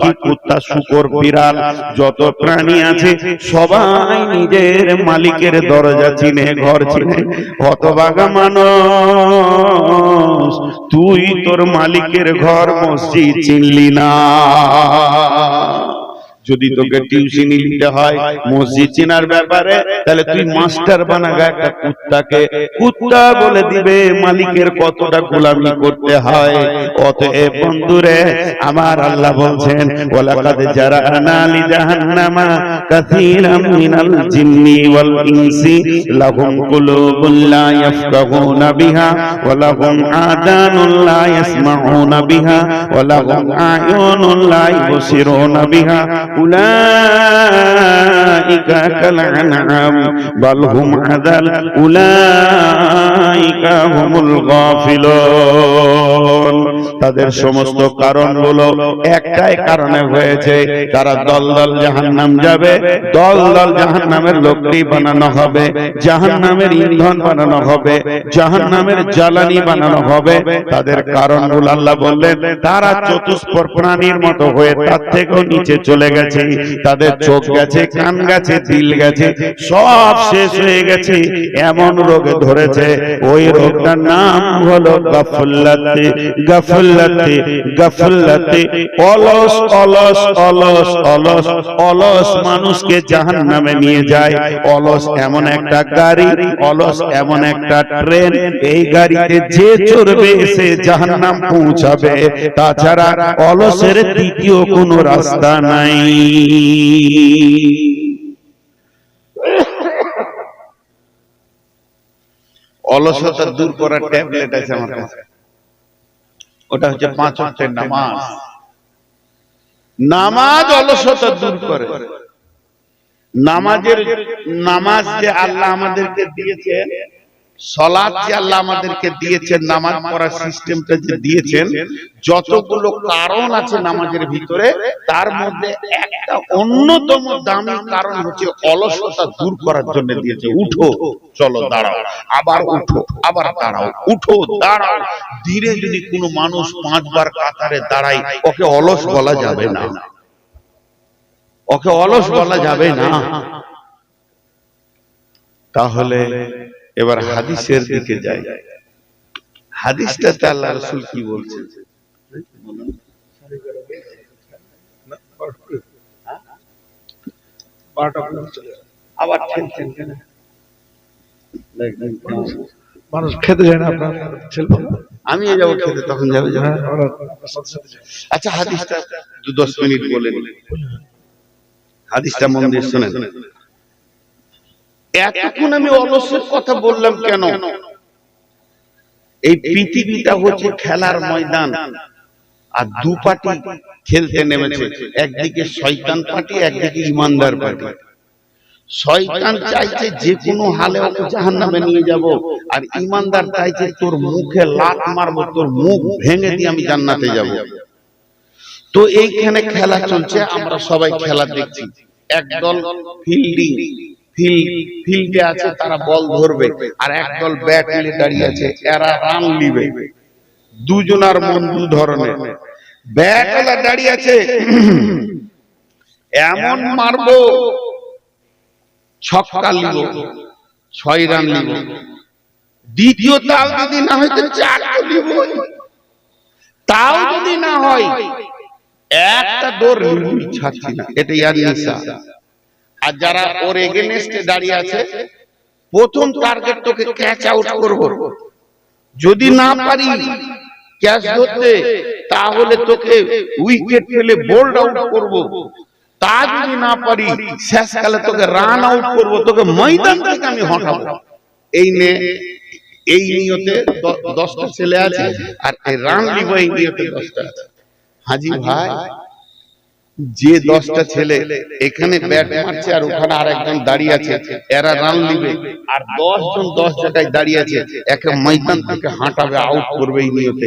পাখি কুত্তা শুকর বিড়াল, যত প্রাণী আছে, সবাই নিজের মালিকের দরজা চিনে, ঘর চিনে। হতবাগা মানুষ, তুই তোর মালিকের ঘর মসজিদ চিনলি না। যদি তোকে টিউশনি নিতে হয় মসজিদ চেনার ব্যাপারে তাহলে তুই মাস্টার বানাগা একটা কুত্তাকে। কুত্তা বলে দিবে মালিকের কতটা গোলামি করতে হয়। অতএব বন্ধুরে আমার আল্লাহ বলছেন ওয়ালাকাদ জারানা লি জাহান্নামা কাসীরাম মিনাল জিন্নি ওয়াল ইনসি লাহুম কুলুবুন লা ইয়াফকাহুনা বিহা ওয়া লাহুম আদানুন লা ইয়াসমাউনা বিহা ওয়া লাহুম আয়ুনুন লা ইবসিরুনা বিহা أولئك কালআনাম বাল হুম আদাল, উলাইকা হুমুল গাফিলুন। তাদের সমস্ত কারণ হলো একটাই কারণে হয়েছে, তারা দল দল জাহান্নাম যাবে দল দল জাহান্নামের লোকটি বানানো হবে, জাহান্নামের ইন্ধন বানানো হবে, জাহান্নামের জ্বালানি বানানো হবে। তাদের কারণগুলো আল্লাহ বললেন, তারা চতুষ্পর প্রাণীর মতো হয়ে তার থেকেও নিচে চলে গেছে। তাদের চোখ গেছে, কান গেছে, দিল গেছে, সব শেষ হয়ে গেছে। এমন রোগে ধরেছে, ওই রোগটার নাম হলো গাফুল্লাতে গাফুল্লাতে গাফুল্লাতে অলস অলস অলস অলস অলস মানুষকে জাহান্নামে নিয়ে যায়। অলস এমন একটা গাড়ি, অলস এমন একটা ট্রেন, এই গাড়িতে যে চড়বে সে জাহান্নাম পৌঁছাবে। তাছাড়া অলসের দ্বিতীয় কোনো রাস্তা নাই। অলসতা দূর করার ট্যাবলেট আছে আমার কাছে। ওটা হচ্ছে পাঁচ অক্টের নামাজ। নামাজ অলসতা দূর করে। নামাজের নামাজ যে আল্লাহ আমাদেরকে দিয়েছেন সলাদ যে আল্লাহ আমাদেরকে দিয়েছেন নামাজ পড়ার সিস্টেমটা যে দিয়েছেন যতগুলো কারণ আছে নামাজের ভিতরে তার মধ্যে একটা অন্যতম দামি কারণ হচ্ছে অলসতা দূর করার জন্য দিয়েছে উঠো চলো দাঁড়াও আবার উঠো আবার দাঁড়াও উঠো দাঁড়াও ধীরে যদি কোনো মানুষ পাঁচবার কাতারে দাঁড়ায় ওকে অলস বলা যাবে না। ওকে অলস বলা যাবে না। তাহলে এবার হাদিসের দিকে যাই। হাদিসটাতে আল্লাহ রসুল কি বলছেন? আবার মানুষ খেতে যায় না আপনার? আমি যাব খেতে তখন যাবে। হ্যাঁ। আচ্ছা হাদিসটা দু দশ মিনিট বলে। হাদিসটা মন দিয়ে শোনেন। এতক্ষণ আমি অলসের কথা বললাম কেন? এই পৃথিবীটা হচ্ছে খেলার ময়দান। আর দু পার্টি খেলতে নেমেছে। একদিকে শয়তান পার্টি, একদিকে ইমানদার পার্টি। শয়তান চাইছে যে কোনো হালে ওকে জাহান্নামে নিয়ে যাব, আর ইমানদার চাইছে তোর মুখে লাত মারবো, তোর মুখ ভেঙে দিয়ে আমি জান্নাতে যাব। তো এইখানে খেলা চলছে, আমরা সবাই খেলা দেখছি। একদল ফিল্ডিং। ফিল্ডে আছে, তারা বল ধরবে। আর একদল ব্যাট নিয়ে দাঁড়িয়ে আছে, এরা রান নিবে। দুজনার মন দু ধরনের। ব্যাট দাঁড়িয়ে আছে, এমন মারবো, ছক্কা লিব ছয় রান লিব দ্বিতীয় তাও যদি না হয় তো চার লিব তাও যদি না হয়, একটা দৌড় ছাড়ছি না এটা ইয়ার নেশা। আর যারা ওর এগেনেস্টে দাঁড়িয়ে আছে প্রথম টার্গেট তোকে ক্যাচ আউট করব। যদি না পারি ক্যাচ ধরতে তাহলে তোকে উইকেট ফেলে বোল্ড আউট করব। তা যদি না পারি শেষকালে তোকে রান আউট করব তোকে ময়দান থেকে আমি হটাবো। এই নে এই নিয়তে দশটা ছেলে আছে আর এই রান লিব এই নিয়তে দশটা আছে। হাজি ভাই যে দশটা ছেলে এখানে ব্যাট মারছে আর ওখানে আর একজন দাঁড়িয়ে আছে এরা রান নিবে। আর দশ জন দশ জায়গায় দাঁড়িয়ে আছে একে ময়দান থেকে হাঁটাবে আউট করবে এই নিয়তে।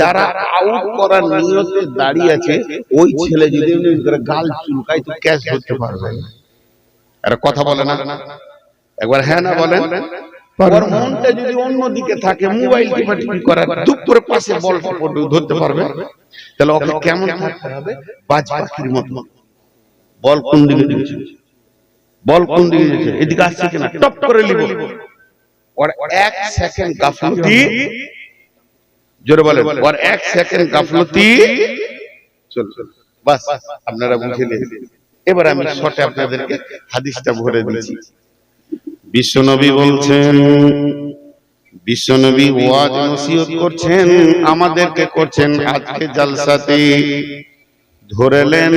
যারা আউট করার নিয়তে দাঁড়িয়ে আছে ওই ছেলে যদি গাল চুলকায় তো ক্যাচ ধরতে পারবে। না এরা কথা বলে না। একবার হ্যাঁ না বলেন। ওর মনটা যদি অন্যদিকে থাকে মোবাইল টিপা টিপি করার দুপ করে পাশে বলটা ধরতে পারবে। তাহলে ওকে কেমন থাকতে হবে? বাজ পাখির মতো। বল কোন দিকে দিয়েছে বল কোন দিকে দিয়েছে এদিকে আসছে কিনা? টপ করে লিব। ওর এক সেকেন্ড গাফলতি। জোরে বলেন। ওর এক সেকেন্ড গাফলতি। চল বাস আপনারা বুঝে এবার আমি শর্টে আপনাদেরকে হাদিসটা ভরে দিচ্ছি। বিশ্বনবী বলছেন, বিশ্বনবী ওয়াজ নসিহত করছেন, আমাদেরকে করছেন আজকে জালসাতে। ধরেলেন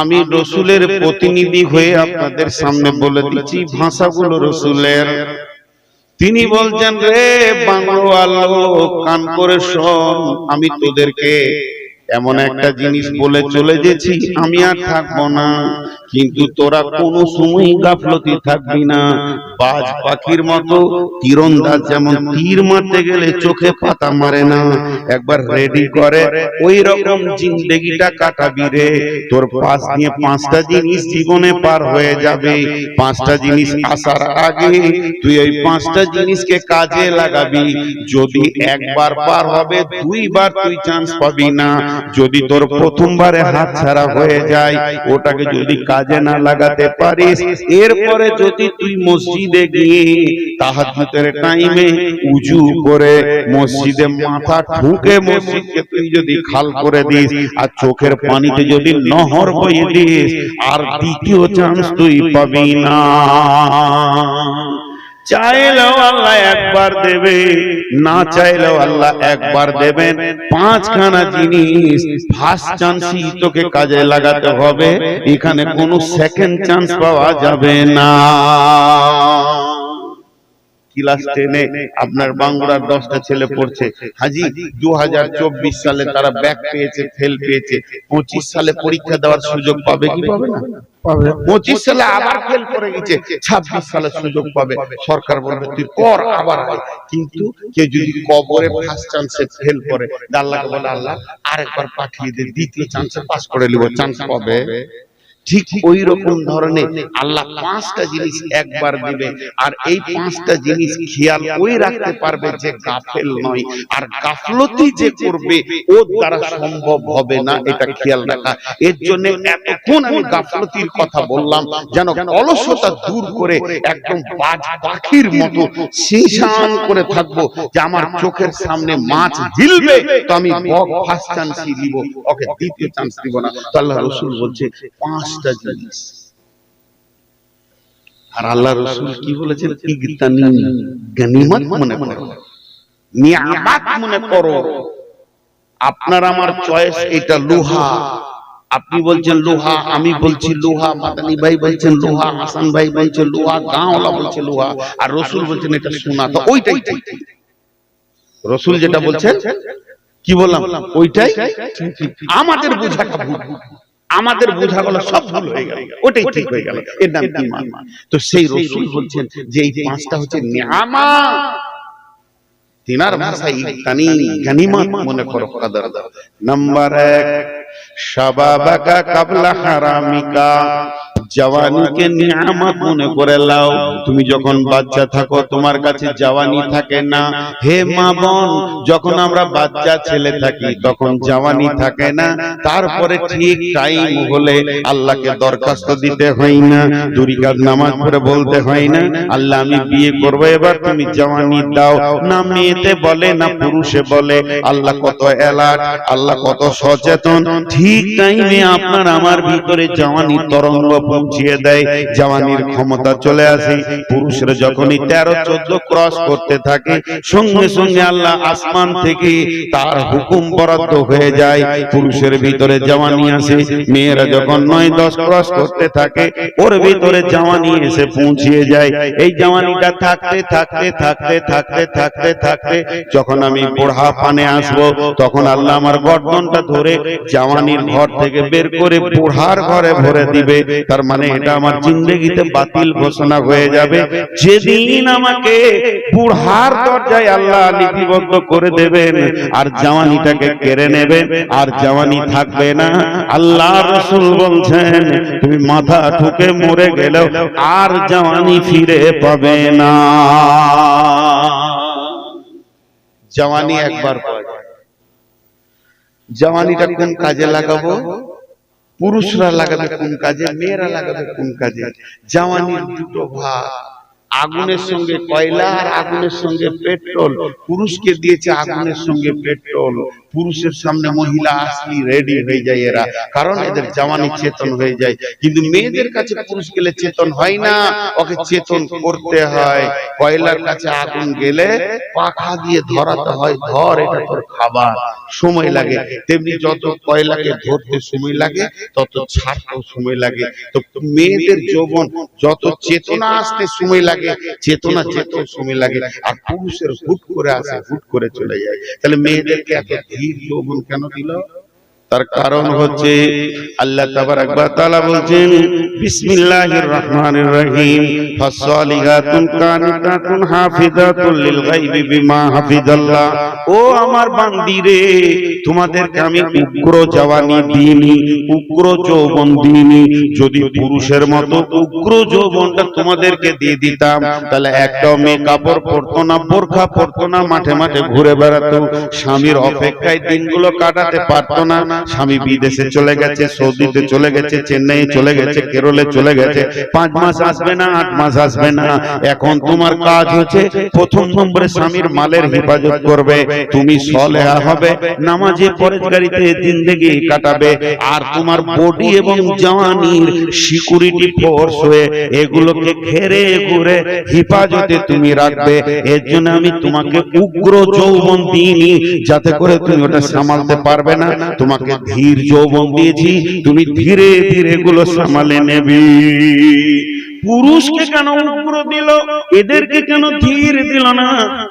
আমি রসুলের প্রতিনিধি হয়ে আপনাদের সামনে বলে দিচ্ছি ভাষাগুলো রসুলের। তিনি বলছেন, রে কান করে শোন, আমি তোদেরকে এমন একটা জিনিস বলে চলে গেছি আমি আর থাকব না। কিন্তু তোরা কোনো সময় গাফলতি থাকবি না। বাজ পাখির মতো তীরন্দাজ যেমন তীর মারতে গেলে চোখে পাতা মারে না। একবার রেডি করে ওই রকম জিন্দেগিটা কাটাবি রে। তোর পাশ দিয়ে পাঁচটা জিনিস জীবনে পার হয়ে যাবে। পাঁচটা জিনিস আসার আগে তুই ওই পাঁচটা জিনিসকে কাজে লাগাবি। যদি একবার পার হবে, দুইবার তুই চান্স পাবি না। যদি তোর প্রথমবারে হাত ছাড়া হয়ে যায়, ওটাকে যদি কাজে না লাগাতে পারিস। এরপরে যদি তুই মসজিদে গিয়ে তাহাজ্জুদের টাইমে উজু করে মসজিদে মাথা ঢুকে মসজিদকে তুই যদি খাল করে দিস আর চোখের পানিতে যদি নহর বইয়ে দিস, আর দ্বিতীয় চান্স তুই পাবি না। চাইলেও আল্লাহ একবার দেবে না চাইলেও আল্লাহ একবার দেবেন। পাঁচখানা জিনিস ফার্স্ট চান্সই তোকে কাজে লাগাতে হবে। এখানে কোনো সেকেন্ড চান্স পাওয়া যাবে না। ক্লাস টেনে আপনার বাংলার দশটা ছেলে পড়ছে? হাজি দু সালে তারা ব্যাক পেয়েছে ফেল পেয়েছে। পঁচিশ সালে পরীক্ষা দেওয়ার সুযোগ পাবে কি পাবে না? পঁচিশ সালে আবার ফেল করে গেছে ছাব্বিশ সালে সুযোগ পাবে। সরকার বলবে তুই কর আবার কিন্তু কেউ যদি কবরে ফার্স্ট চান্সে ফেল করে আল্লাহকে বলে আল্লাহ আরেকবার পাঠিয়ে দে দ্বিতীয় চান্সে পাস করে নিব চান্স পাবে। ঠিক ওই রকম ধরনের আল্লাহ পাঁচটা জিনিস একবার দিবে। আর এই পাঁচটা জিনিস খেয়াল ওই রাখতে পারবে যে গাফেল নয়। আর গাফলতি যে করবে ওর দ্বারা সম্ভব হবে না এটা খেয়াল রাখা। এর জন্য এতক্ষণ আমি গাফলতির কথা বললাম যেন অলসতা দূর করে একদম বাজ পাখির মতো সিংসান করে থাকব যে আমার চোখের সামনে মাছ ঝিলবে তো আমি বক ফার্স্ট চান্স দিব ওকে দ্বিতীয় চান্স দিব না তো আল্লাহ রসুল বলছে পাঁচটা জিনিস। আর আল্লাহ রসুল কি বলেছেন? ইগতানি গনিমত মনে করো। নিয়ামত মনে করো। আপনার আমার চয়েস এটা লোহা। আপনি বলছেন লোহা আমি বলছি লোহা মাদানী ভাই বলছেন লোহা হাসান ভাই বলছেন লোহা গাঁওয়ালা বলছে লোহা আর রসুল বলছেন এটা সোনা। তো ওইটাই। রসুল যেটা বলছেন কি বললাম? ওইটাই? ঠিক। আমাদের বোঝাটা ভুল। আমাদের বোঝাগুলো সব ভুল হয়ে গেল। ওটাই ঠিক হয়ে গেল। এর নাম ইমান তো সেই রসুল বলছেন যে এই পাঁচটা হচ্ছে নিয়ামা তিনার ভাষায় ইকানি গানিমত মনে করো। কাদার। নাম্বার এক শাবাবাকা কাবলা হারামিকা। জওয়ানিকে নিয়ামত মনে করে লাও তুমি যখন বাচ্চা থাকো তোমার কাছে জওয়ানি থাকে না। হে মা বোন যখন আমরা বাচ্চা ছেলে থাকি তখন জওয়ানি থাকে না। তারপরে ঠিক টাইম হলে আল্লাহকে দরখাস্ত দিতে হয় না। নামাজ পড়ে বলতে হয় না আল্লাহ আমি বিয়ে করব এবার তুমি জওয়ানি দাও। না মেয়েতে বলে না পুরুষে বলে আল্লাহ কত এলাট আল্লাহ কত সচেতন। ঠিক টাইমে আপনার আমার ভিতরে জওয়ানি তরঙ্গ পৌঁছিয়ে দেয়, জওয়ানির ক্ষমতা চলে আসে। পুরুষরা যখনই তেরো, চোদ্দ ক্রস করতে থাকে, সঙ্গে সঙ্গে আল্লাহ আসমান থেকে তার হুকুম বরাদ্দ হয়ে যায়। পুরুষের ভিতরে জওয়ানি আসে, মেয়েরা যখন নয়, দশ ক্রস করতে থাকে, ওর ভিতরে জওয়ানি এসে পৌঁছিয়ে যায়। এই জওয়ানিটা থাকতে থাকতে থাকতে থাকতে থাকতে থাকতে যখন আমি বুড়া পানে আসব, তখন আল্লাহ আমার গর্দনটা ধরে জওয়ানির ঘর থেকে বের করে বুড়ার ঘরে ভরে দিবে। তার মানে এটা আমার জিন্দগিতে বাতিল ঘোষণা হয়ে যাবে। যেদিন আমাকে বুড়হার দরজায় আল্লাহ লিপিবদ্ধ করে দেবেন। আর জওয়ানিটাকে কেড়ে নেবেন। আর জওয়ানি থাকবে না। আল্লাহ রসুল বলছেন তুমি মাথা ঠুকে মরে গেলেও আর জওয়ানি ফিরে পাবে না। জওয়ানি একবার পাওয়া যায় জওয়ানিটা কোন কাজে লাগাবো? পুরুষরা লাগাবে কোন কাজে মেয়েরা লাগাবে কোন কাজে। জওয়ানির দুটো ভাগ। আগুনের সঙ্গে কয়লা আর আগুনের সঙ্গে পেট্রোল। পুরুষকে দিয়েছে আগুনের সঙ্গে পেট্রোল। পুরুষের সামনে মহিলা আসলি রেডি হয়ে যায় এরা। কারণ এদের জওয়ানি চেতন হয়ে যায়। কিন্তু মেয়েদের কাছে পুরুষ গেলে চেতন হয় না। ওকে চেতন করতে হয়। কয়লার কাছে আগুন গেলে পাখা দিয়ে ধরাতে হয়। ধর এটা তোর খাবার। সময় লাগে। তেমনি যত কয়লাকে ধরতে সময় লাগে তত ছাড়তেও সময় লাগে। তো মেয়েদের যৌবন যত চেতনা আসতে সময় লাগে চেতনা চেতন সময় লাগে। আর পুরুষের হুট করে আসে হুট করে চলে যায়। তাহলে মেয়েদেরকে এত ধীর যৌবন কেন দিল? তার কারণ হচ্ছে আল্লাহ তাআলা বলছেন বিসমিল্লাহির রহমানির রহিম ফাসসালিহাতুন কানিতাতুন হাফিজাতুল লিল গায়বি বিমা হাফিজাল্লাহ। ও আমার বান্দিরে তোমাদেরকে আমি উগ্র জওয়ানি দিইনি উগ্র যৌবন দিইনি। যদি পুরুষের মতো উগ্র যৌবনটা তোমাদেরকে দিয়ে দিতাম তাহলে একটাও মেয়ে কাপড় পরতো না বোরখা পরতো না মাঠে মাঠে ঘুরে বেড়াতো। স্বামীর অপেক্ষায় দিনগুলো কাটাতে পারতো না। স্বামী বিদেশে চলে গেছে সৌদিতে চলে গেছে চেন্নাই চলে গেছে কেরলে চলে গেছে পাঁচ মাস আসবে না আট মাস আসবে না। এখন তোমার কাজ হচ্ছে প্রথম নম্বরে স্বামীর মালের হেফাজত করবে তুমি সলেহা হবে নামাজে পরেজগারিতে জিন্দেগি কাটাবে আর তোমার বডি এবং জওয়ানির সিকিউরিটি ফোর্স হয়ে এগুলোকে ঘেরে ঘুরে হেফাজতে তুমি রাখবে। এর জন্য আমি তোমাকে উগ্র যৌবন দিইনি যাতে করে তুমি ওটা সামালতে পারবে না তোমাকে ধীর যৌবন দিয়েছি তুমি ধীরে ধীরে এগুলো সামালে নেবে। পুরুষকে কেন উগ্র দিল? এদেরকে কেন ধীর দিল না?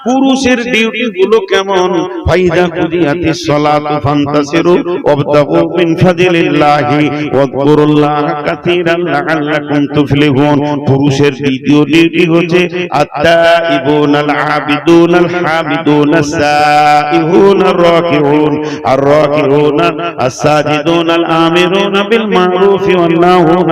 পুরুষের ডিউটি গুলো কেমন? ফাইদা কুদিয়াতি সালাতু ফান্তাসিরু ওয়াবতাগু মিন ফাদিলিল্লাহি ওয়াযকুরুল্লাহ কাসীরান লাআল্লাকুম তুফলিহুন। পুরুষের দ্বিতীয় ডিউটি হচ্ছে আত্তাইবুন আল আবিদুন আল হামিদুন আস-সাইহুন আর-রাকিউন আর-রাকিউন আস-সাজিদুন আল-আমিরুন বিল মারুফি ওয়ান-নাহুন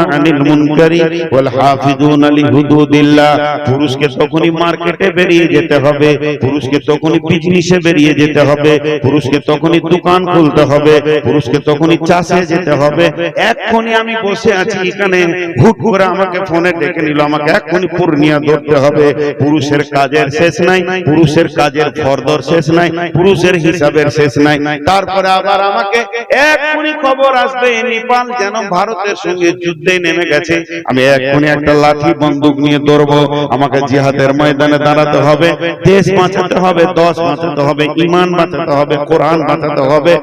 হাফিজুন লিহুদুদিল্লাহ পুরুষকে তখনই মার্কেটে বেরিয়ে যেতে হবে, পুরুষকে তখনই বিজনেসে বেরিয়ে যেতে হবে, পুরুষকে তখনই দোকান খুলতে হবে, পুরুষকে তখনই চাষে যেতে হবে। এক্ষুনি আমি বসে আছি এখানে, হুট করে আমাকে ফোনে ডেকে নিল, আমাকে এক্ষুনি পূর্ণিয়া ধরতে হবে। পুরুষের কাজের শেষ নাই, পুরুষের কাজের ফরদর শেষ নাই, পুরুষের হিসাবের শেষ নাই। তারপরে আবার আমাকে এক্ষুনি খবর আসবে, নেপাল যেন ভারতের সঙ্গে যুদ্ধে নেমে গেছে। আমি এক্ষুনি একটা লাঠি বন্দুক নিয়ে দৌড়বো, আমাকে জিহাদের ময়দানে দাঁড়াতে হবে, দেশ বাঁচাতে হবে, দশ বাঁচাতে হবে, ইমান বাঁচাতে হবে, কোরআন বাঁচাতে হবে।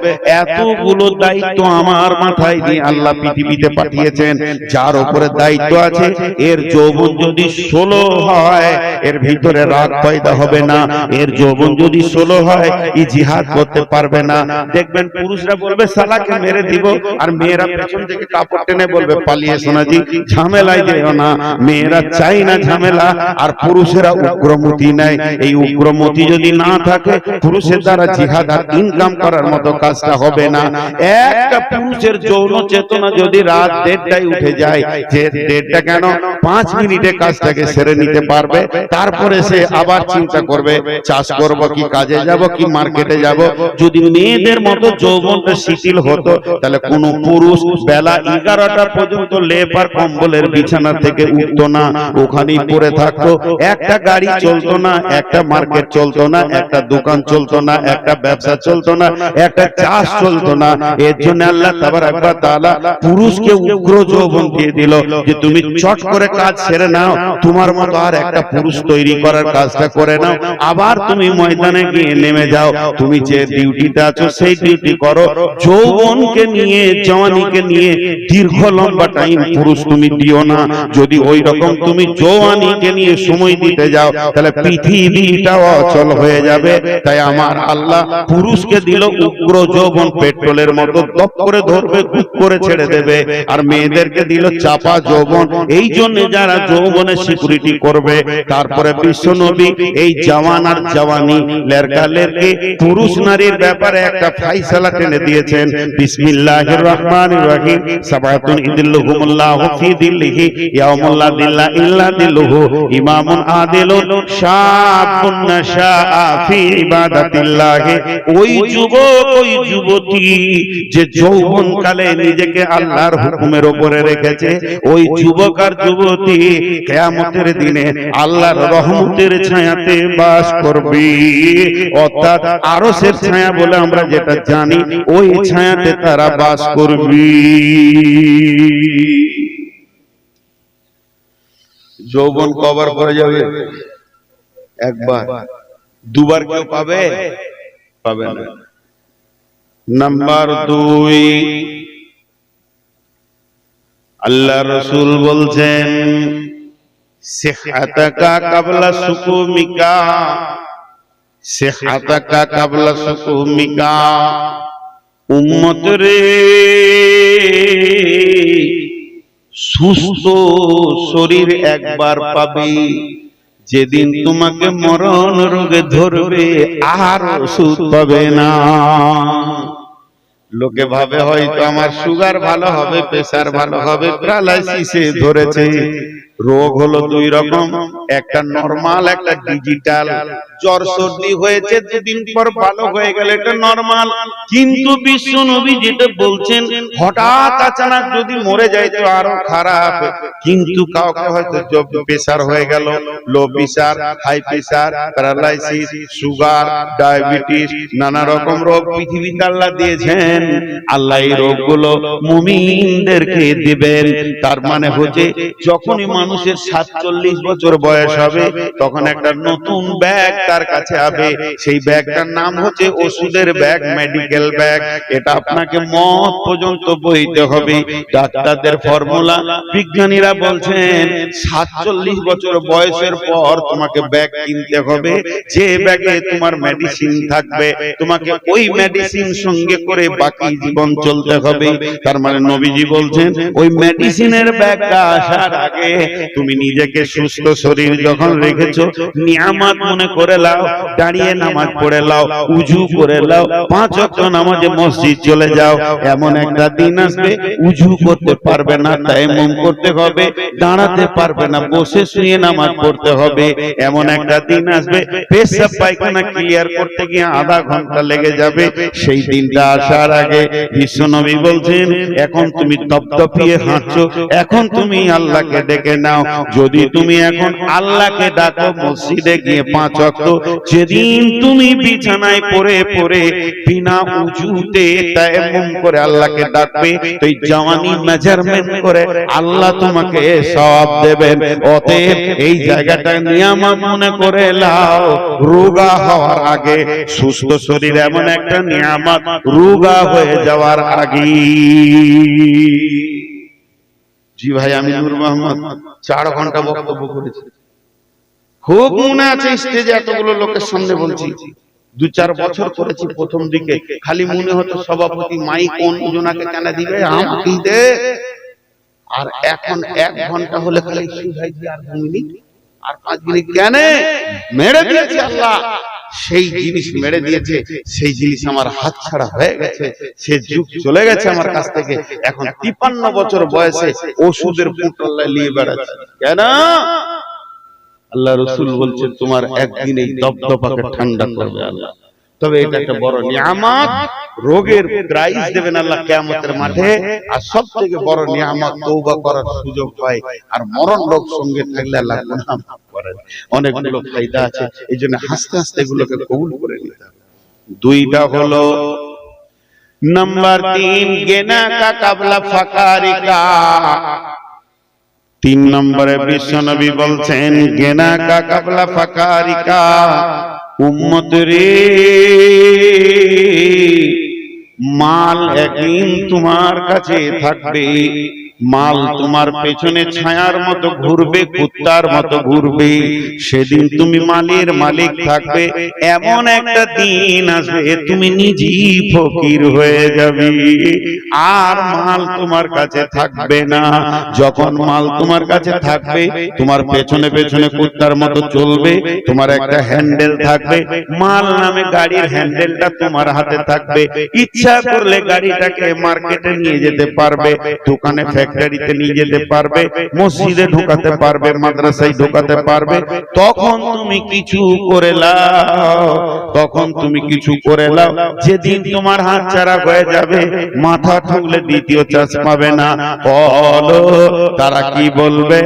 এতগুলো দায়িত্ব আমার মাথায় দিয়ে আল্লাহ পৃথিবীতে পাঠিয়েছেন, যার উপরে দায়িত্ব আছে, এর যৌবন যদি ষোলো হয়, এর ভিতরে রাগ পয়দা হবে না, এর যৌবন যদি ষোলো হয়, ই জিহাদ করতে পারবে না। দেখবেন পুরুষরা বলবে, সালাকে মেরে দিব, আর মেয়েরা পেছন থেকে কাপড় টেনে বলবে, পালিয়ে শোনাজি ঝামেলায় যেও না। মেয়েরা চাই না ঝামেলা আর পুরুষেরা উগ্রমতি নেয়। এই উগ্রমতি যদি না থাকে পুরুষের দ্বারা জিহাদ আর ইনকাম করার মতো কাজটা হবে না। একটা পুরুষের যৌন চেতনা যদি রাত দেড়টায় উঠে যায় যে দেড়টা কেন পাঁচ মিনিটে কাজটাকে সেরে নিতে পারবে তারপরে সে আবার চিন্তা করবে চাষ করব কি কাজে যাব কি মার্কেটে যাব যদি মেয়েদের মতো যৌবনটা শিথিল হতো তাহলে কোন পুরুষ বেলা এগারোটা পর্যন্ত লেপার কম্বলের বিছানা থেকে উঠতো না, ওখানেই পড়ে থাকতো। একটা গাড়ি চলতো না, একটা মার্কেট চলতো না, একটা দোকান চলতো না, একটা ব্যবসা চলতো না, একটা চাষ চলতো না। এর জন্য আল্লাহ তাবারাক ওয়া তাআলা পুরুষকে উগ্র যৌবন দিয়ে দিল যে তুমি চট করে কাজ সেরে নাও, তোমার মতো আর একটা পুরুষ তৈরি করার কাজটা করে নাও। আবার তুমি ময়দানে গিয়ে নেমে যাও, তুমি যে ডিউটিতে আছো সেই ডিউটি করো। যৌবনকে নিয়ে, জওয়ানিকে নিয়ে দীর্ঘ লম্বা টাইম পুরুষ তুমি দিও না। যদি ওই রকম তুমি জোয়ানিকে নিয়ে সময় দিতে যাও, তাহলে অচল হয়ে যাবে। তাই আমার আল্লাহ পুরুষকে দিল উগ্র যৌবন পেট্রোলের মতো, দপ করে ধরবে গুপ করে ছেড়ে দেবে, আর মেয়েদেরকে দিল চাপা যৌবন। এই জন্য যারা যৌবনে সিকিউরিটি করবে, তারপরে এই জওয়ান আর জওয়ানি পুরুষ নারীর ব্যাপারে একটা ফাইসালা টেনে দিয়েছেন। বিসমিল্লাহির রহমানির রহিম। ফি দিল্লিহি। নিজেকে আল্লাহর হুকুমের রেখেছে, ওই যুবক আর যুবতী কিয়ামতের দিনে আল্লাহর রহমতের ছায়াতে বাস করবে। অর্থাৎ আরও আরশের ছায়া বলে আমরা যেটা জানি, ওই ছায়াতে তারা বাস করবে। যৌবন কভার করে যাবে। একবার। দুবার কেউ পাবে? পাবে? না। নাম্বার দুই। আল্লাহ রসুল বলছেন সেহাতাকা কাবলা সুকুমিকা। সেহাতাকা কাবলা সুকুমিকা। উম্মত রে। সুস্থ শরীর একবার পাবে। যেদিন তোমাকে মরণ রোগে ধরবে আর ওষুধ পাবে না। লোকে ভাবে হয়তো আমার সুগার ভালো হবে প্রেসার ভালো হবে প্যারালাইসিসে ধরেছে। রোগ হলো দুই রকম, একটা নরমাল একটা ডিজিটাল জ্বর সর্দি হয়েছে, দুদিন পর ভালো হয়ে গেলে, এটা নরমাল কিন্তু বিশ্ব নবী যেটা বলছেন, হঠাৎ আচানক যদি মরে যায় তো আরও খারাপ। কিন্তু কাউকে হয়তো প্রেসার হয়ে গেল low pressure high pressure paralysis sugar diabetes নানা রকম রোগ পৃথিবীতে আল্লাহ দিয়েছেন। আল্লাহ এই রোগগুলো মুমিনদেরকে দিবেন। তার মানে হচ্ছে, যখনই মানুষের সাতচল্লিশ বছর বয়স হবে, তখন একটা নতুন ব্যাগ তার কাছে হবে। সেই ব্যাগটার নাম হচ্ছে ওষুধের ব্যাগ মেডিকেল ব্যাগ এটা আপনাকে মত পর্যন্ত বইতে হবে। ডাক্তারদের ফর্মুলা বিজ্ঞানীরা বলছেন, সাতচল্লিশ বছর বয়সের পর তোমাকে ব্যাগ কিনতে হবে। যে ব্যাগে তোমার মেডিসিন থাকবে, তোমাকে ওই মেডিসিন সঙ্গে করে বাকি জীবন চলতে হবে। তার মানে নবীজি বলছেন, ওই মেডিসিনের ব্যাগটা আসার আগে তুমি নিজেকে সুস্থ শরীর যখন রেখেছো, নিয়ামত মনে করে লাও, দাঁড়িয়ে নামাজ পড়ে লাও, উজু করে লাও, পাঁচ ওয়াক্ত নামাজে মসজিদ চলে যাও, এমন একটা দিন আসবে, উজু করতে পারবে না, তায়াম্মুম করতে হবে, দাঁড়াতে পারবে না, বসে শুয়ে নামাজ পড়তে হবে, এমন একটা দিন আসবে, পেশাব পায়খানা ক্লিয়ার করতে গিয়ে আধা ঘণ্টা লেগে যাবে, সেই দিনটা আসার আগে বিশ্বনবী বলছেন, এখন তুমি তপতপিয়ে হাঁটছো, এখন তুমি আল্লাহকে ডেকে নাও। যদি তুমি এখন আল্লাহকে ডাকো, মসজিদে গিয়ে পাঁচ ওয়াক্ত যেদিন তুমি বিছানায় পড়ে পড়ে বিনা উজুতে তায়াম্মুম করে আল্লাহকে ডাকবে তো এই জওয়ানি মেজারমেন্ট করে আল্লাহ তোমাকে সওয়াব দেবেন। অতএব এই জায়গাটা নিয়ামত মনে করে লাও। রোগা হওয়ার আগে সুস্থ শরীর এমন একটা নিয়ামত, রোগা হয়ে যাওয়ার আগে। জি ভাই আমি নূর মোহাম্মদ চার ঘণ্টা বক্তব্য করেছি। খুব মনে আছে স্টেজে এতগুলো লোকের সামনে বলছি। দু চার বছর করেছি প্রথম দিকে। খালি মনে হতো সভাপতি মাইক কোন জনাকে কেন দিবে? আমাকেই দে? আর এখন এক ঘণ্টা হলে খালি সুধাই আর মিনিট আর পাঁচ মিনিট কেন? মেরে দিয়েছে আল্লাহ। সেই জিনিস মেরে দিয়েছে, সেই জিনিস আমার হাত ছাড়া হয়ে গেছে, সে যুগ চলে গেছে আমার কাছ থেকে। এখন তিপান্ন বছর বয়সে ওষুধের পুটল্লায় নিয়ে বেড়াচ্ছে। কেন? আল্লাহ রসুল বলছে, তোমার একদিন এই দপদপাকে ঠান্ডা করবে আল্লাহ। তবে এটা একটা বড় নিয়ামত। রোগের প্রাইজ দেবেন আল্লাহ কিয়ামতের মাঠে। আর সব থেকে বড় নিয়ামত তৌবা করার সুযোগ হয়। আর মরণ রোগ সঙ্গে থাকলে আল্লাহ গুনাহ মাফ করেন। অনেকগুলো ফায়দা আছে এই জন্য হাসতে হাসতে এগুলোকে কবুল করে নিতে দুইটা হলো নাম্বার তিন গেনা কা কাবলা ফাকারিকা। তিন নম্বরে বিশ্বনবী বলছেন গেনা কা কাবলা ফাকারিকা। উম্মত রে মাল একদিন তোমার কাছে থাকবে। মাল তোমার পেছনে ছায়ার মতো ঘুরবে, কুত্তার মতো ঘুরবে। সেদিন তুমি মালের মালিক থাকবে, এমন একটা দিন আসবে, তুমি নিজেই ফকির হয়ে যাবে। আর মাল তোমার কাছে থাকবে না। যখন মাল তোমার কাছে থাকবে, তোমার পেছনে পেছনে কুত্তার মতো চলবে, তোমার একটা হ্যান্ডেল থাকবে। মাল নামে গাড়ির হ্যান্ডেলটা তোমার হাতে থাকবে। ইচ্ছা করলে গাড়িটাকে মার্কেটে নিয়ে যেতে পারবে, দোকানে ফ্যাক্টরিতে নিয়ে যেতে পারবে, মসজিদে ঢোকাতে পারবে, মাদ্রাসায় ঢোকাতে পারবে, তখন তুমি কিছু করে তখন তুমি কিছু করে লাও। যেদিন তোমার হাত ছাড়া হয়ে যাবে, মাথা ঠুকলে দ্বিতীয় চাষ পাবে না। বলো তারা কি বলবে?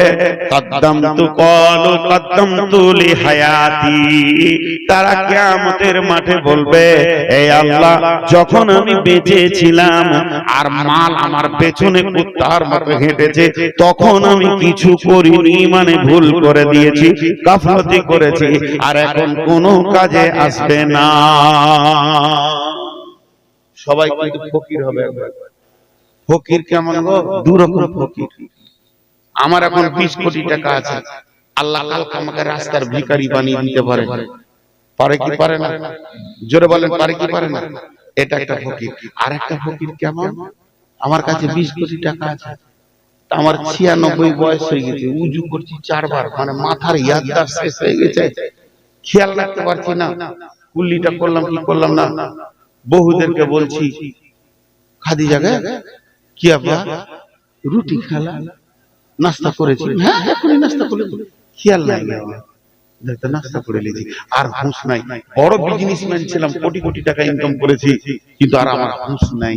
কদ্দম তু কলো, কদ্দম তুলি হায়াতি। তারা কিয়ামতের মাঠে বলবে এই আল্লাহ, যখন আমি বেঁচে ছিলাম, আর মাল আমার পেছনে কুত্তার মতো হেঁটেছে তখন আমি কিছু করিনি মানে ভুল করে দিয়েছি গাফলতি করেছি আর এখন কোনো কাজে আসবে না। সবাই কিন্তু ফকির হবে একবার। ফকির কেমন গো? দু রকম ফকির। আমার এখন বিশ কোটি টাকা আছে। আল্লাহ কালকে আমাকে রাস্তার ভিখারি বানিয়ে দিতে পারে। পারে। কি পারে না? জোরে বলেন পারে কি পারে না? এটা একটা ফকির। আর একটা ফকির কেমন? আমার কাছে বিশ কোটি টাকা আছে। আমার ছিয়ানব্বই বয়স হয়ে গেছে উজু করছি চারবার মানে মাথার ইয়াদদার শেষ হয়ে গেছে। খেয়াল রাখতে পারছি না। কুল্লিটা করলাম কি করলাম না? বহুদেরকে বলছি খাদি জায়গায় কি আব্বা? রুটি খেলা? নাস্তা করেছি। হ্যাঁ এখনই নাস্তা করে খেয়াল নাই দেখতে নাস্তা করে নিয়েছি আর হুঁশ নাই। বড় বিজনেসম্যান ছিলাম কোটি কোটি টাকা ইনকাম করেছি। কিন্তু আর আমার হুঁশ নাই।